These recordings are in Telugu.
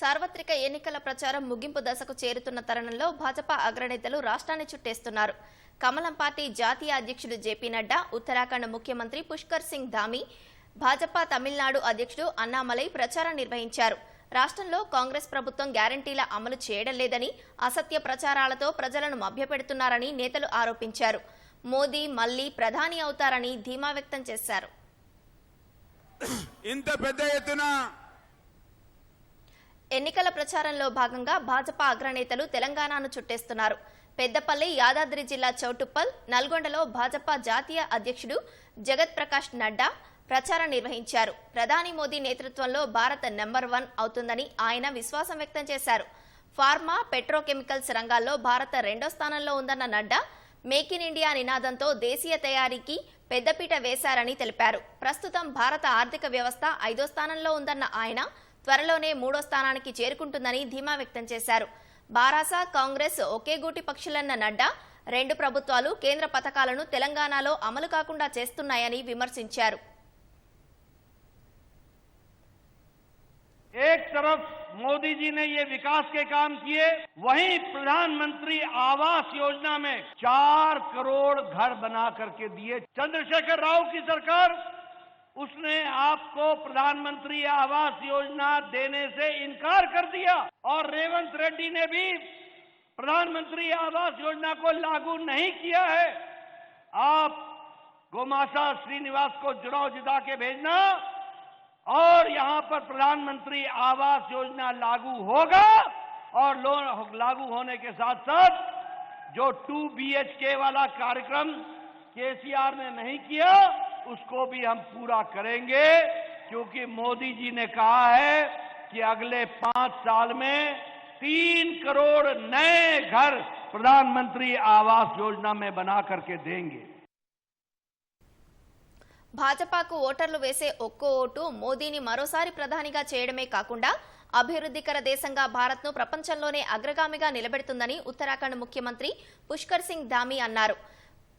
సార్వత్రిక ఎన్నికల ప్రచారం ముగింపు దశకు చేరుతున్న తరుణంలో భాజపా అగ్రనేతలు రాష్ట్రాన్ని చుట్టేస్తున్నారు. కమలం పార్టీ జాతీయ అధ్యక్షుడు జేపీ నడ్డా ఉత్తరాఖండ్ ముఖ్యమంత్రి పుష్కర్ సింగ్ ధామి భాజపా తమిళనాడు అధ్యక్షుడు అన్నామలై ప్రచారం నిర్వహించారు. రాష్ట్రంలో కాంగ్రెస్ ప్రభుత్వం గ్యారంటీల అమలు చేయడం లేదని అసత్య ప్రచారాలతో ప్రజలను మభ్యపెడుతున్నారని నేతలు ఆరోపించారు. మోదీ మళ్ళీ ప్రధాని అవుతారని ధీమా వ్యక్తం చేశారు. ఇంత పెద్ద ఎత్తున ఎన్నికల ప్రచారంలో భాగంగా భాజపా అగ్రనేతలు తెలంగాణను చుట్టేస్తున్నారు. పెద్దపల్లి యాదాద్రి జిల్లా చౌటుప్పల్ నల్గొండలో భాజపా జాతీయ అధ్యక్షుడు జగత్ ప్రకాష్ నడ్డా ప్రచారం నిర్వహించారు. ప్రధాని మోదీ నేతృత్వంలో భారత్ నెంబర్ వన్ అవుతుందని ఆయన విశ్వాసం వ్యక్తం చేశారు. ఫార్మా పెట్రోకెమికల్స్ రంగాల్లో భారత్ రెండో స్థానంలో ఉందన్న నడ్డా మేక్ ఇన్ ఇండియా నినాదంతో దేశీయ తయారీకి పెద్దపీట వేశారని తెలిపారు. ప్రస్తుతం భారత ఆర్థిక వ్యవస్థ ఐదో స్థానంలో ఉందన్న ఆయన త్వరలోనే మూడో స్థానానికి చేరుకుంటుందని ధీమా వ్యక్తం చేశారు బారాసా కాంగ్రెస్ ఒకే గూటి పక్షులన్న నడ్డా రెండు ప్రభుత్వాలు కేంద్ర పథకాలను తెలంగాణలో అమలు కాకుండా చేస్తున్నాయని విమర్శించారు एक तरफ मोदी जी ने ये विकास के काम किए वहीं प्रधानमंत्री आवास योजना में चार करोड़ घर बना करके दिए चंद्रशेखर राव की सरकार उसने आपको प्रधानमंत्री आवास योजना देने से इनकार कर दिया। और रेवंत रेड्डी ने भी प्रधानमंत्री आवास योजना को लागू नहीं किया है। आप गोमाशा श्रीनिवास को चुनाव जिता के भेजना और यहाँ पर प्रधानमंत्री आवास योजना लागू होगा और लोन लागू होने के साथ साथ जो टू बीएचके वाला कार्यक्रम केसीआर ने नहीं किया उसको भी हम पूरा करेंगे क्योंकि मोदी जी ने कहा है कि अगले पांच साल में तीन करोड़ नए घर प्रधानमंत्री आवास योजना में बना करके देंगे భాజపాకు ఓటర్లు వేసే ఒక్కో ఓటు మోదీని మరోసారి ప్రధానిగా చేయడమే కాకుండా అభివృద్ధికర దేశంగా భారత్ను ప్రపంచంలోనే అగ్రగామిగా నిలబెడుతుందని ఉత్తరాఖండ్ ముఖ్యమంత్రి పుష్కర్ సింగ్ ధామీ అన్నారు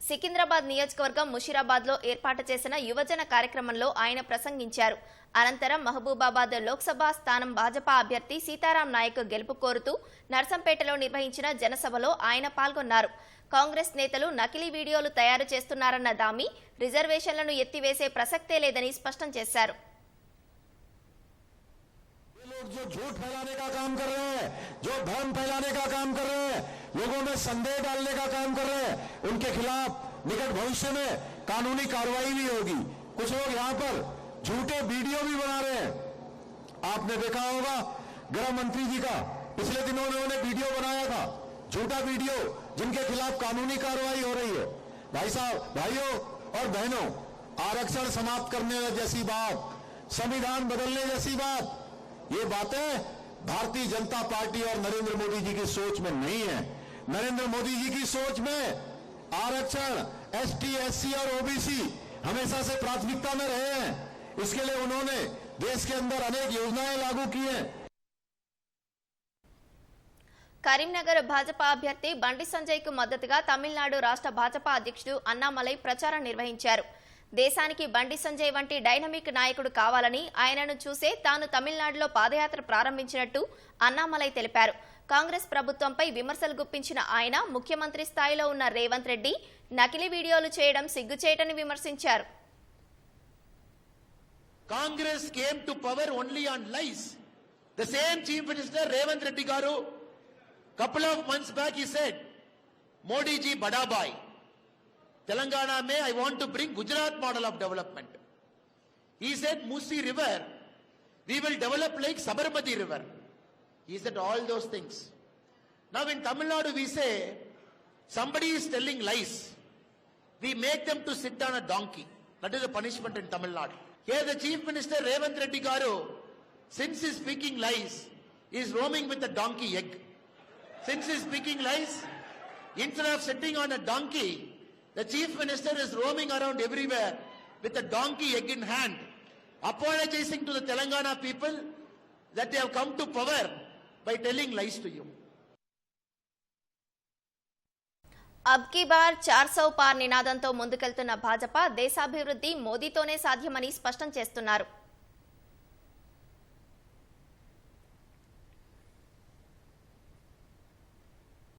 సికింద్రాబాద్ నియోజకవర్గం ముషీరాబాద్ లో ఏర్పాటు చేసిన యువజన కార్యక్రమంలో ఆయన ప్రసంగించారు అనంతరం మహబూబాబాద్ లోక్సభ స్థానం భాజపా అభ్యర్థి సీతారాం నాయక్ గెలుపు కోరుతూ నర్సంపేటలో నిర్వహించిన జనసభలో ఆయన పాల్గొన్నారు కాంగ్రెస్ నేతలు నకిలీ వీడియోలు తయారు చేస్తున్నారన్న దామి రిజర్వేషన్లను ఎత్తివేసే ప్రసక్తే లేదని స్పష్టం చేశారు ये लोग जो झूठ फैलाने का काम कर रहे हैं जो भ्रम फैलाने का काम कर रहे हैं लोगों में संदेह डालने का काम कर रहे हैं। उनके खिलाफ निकट भविष्य में कानूनी कार्रवाई भी होगी। कुछ लोग यहाँ पर झूठे वीडियो भी बना रहे हैं। आपने देखा होगा, गृह मंत्री जी का पिछले दिनों उन्होंने वीडियो बनाया था, झूठा वीडियो, जिनके खिलाफ कानूनी कार्रवाई हो रही है। भाई साहब, भाइयों और बहनों, आरक्षण समाप्त करने जैसी बात, संविधान बदलने जैसी बात, ये बातें भारतीय जनता पार्टी और नरेंद्र मोदी जी की सोच में नहीं है। नरेंद्र मोदी जी की सोच में आरक्षण एसटी एससी और ओबीसी हमेशा से प्राथमिकता में रहे हैं इसके लिए उन्होंने देश के अंदर अनेक योजनाएं लागू की हैं కరీంనగర్ భాజపా అభ్యర్థి బండి సంజయ్ కు మద్దతుగా తమిళనాడు రాష్ట్ర భాజపా అధ్యక్షుడు అన్నామలై ప్రచారం నిర్వహించారు దేశానికి బండి సంజయ్ వంటి డైనమిక్ నాయకుడు కావాలని ఆయనను చూసే తాను తమిళనాడులో పాదయాత్ర ప్రారంభించినట్టు అన్నామలై తెలిపారు కాంగ్రెస్ ప్రభుత్వంపై విమర్శలు గుప్పించిన ఆయన ముఖ్యమంత్రి స్థాయిలో ఉన్న రేవంత్ రెడ్డి నకిలీ వీడియోలు చేయడం సిగ్గుచేటని విమర్శించారు. Congress came to power only on lies the same chief minister Revanth Reddy garu couple of months back he said Modiji Badabhai Telangana May I want to bring Gujarat model of development he said Musi river we will develop like Sabarmati river He said all those things. Now in Tamil Nadu we say, somebody is telling lies. We make them to sit on a donkey. That is a punishment in Tamil Nadu. Here the Chief Minister Revant Reddy Garu, since he's speaking lies, is roaming with a donkey egg. Since he's speaking lies, instead of sitting on a donkey, the Chief Minister is roaming around everywhere with a donkey egg in hand, apologizing to the Telangana people that they have come to power by telling lies to you. అబ్ కీ బార్ చార్ సౌ పార్ నినాదంతో ముందుకెళ్తున్న భాజపా దేశాభివృద్ధి మోదీతోనే సాధ్యమని స్పష్టం చేస్తున్నారు